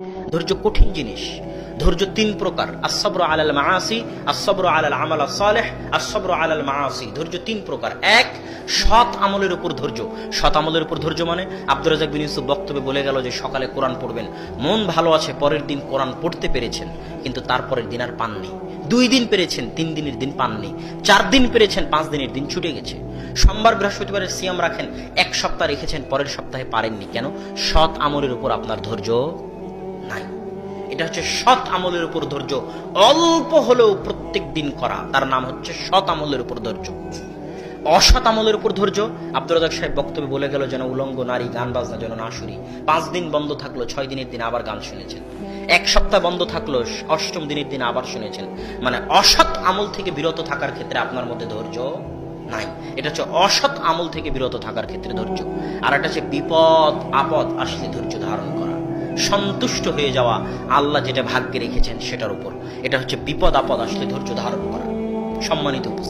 ধৈর্য কঠিন জিনিস। ধৈর্য তিন প্রকার। আসবর আলাল মাআসি আসবর আলাল আমাল সালেহ আসবর আলাল মাআসি। ধৈর্য তিন প্রকার। এক, সৎ আমলের উপর ধৈর্য। সৎ আমলের উপর ধৈর্য মানে আব্দুর রাজাক বিন ইউসুফ বক্তব্যে বলে গেল যে সকালে কোরআন পড়বেন। মন ভালো আছে, পরের দিন কোরআন পড়তে পেরেছেন, কিন্তু তারপরের দিন আর পাননি। দুই দিন পেরেছেন, তিন দিনের দিন পাননি। চার দিন পেরেছেন, পাঁচ দিনের দিন ছুটে গেছে। সোমবার বৃহস্পতিবারের সিয়াম রাখেন, এক সপ্তাহ রেখেছেন, পরের সপ্তাহে পারেননি। কেন? সৎ আমলের উপর আপনার ধৈর্য নাই। এটা হচ্ছে সৎ আমলের উপর ধৈর্য। অল্প হলেও প্রত্যেক দিন করা, তার নাম হচ্ছে সৎ আমলের উপর ধৈর্য। অসৎ আমলের উপর ধৈর্য, আব্দুর রাজাক সাহেব বক্তব্যে বলে গেল, যেন উলঙ্গ নারী গান বাজনা যেন না শুনি। পাঁচ দিন বন্ধ থাকল, ছয় দিনের দিন আবার গান শুনেছেন। এক সপ্তাহ বন্ধ থাকল, অষ্টম দিনের দিন আবার শুনেছেন। মানে অসৎ আমল থেকে বিরত থাকার ক্ষেত্রে আপনার মধ্যে ধৈর্য নাই। এটা হচ্ছে অসৎ আমল থেকে বিরত থাকার ক্ষেত্রে ধৈর্য। আর এটা হচ্ছে বিপদ, আপদ আসলে ধৈর্য ধারণ করা। সন্তুষ্ট হয়ে যাওয়া আল্লাহ যেটা ভাগ্যে রেখেছেন সেটার উপর। এটা হচ্ছে বিপদ আপদ আসলে ধৈর্য ধারণ করা। সম্মানিত উপস্থিতি।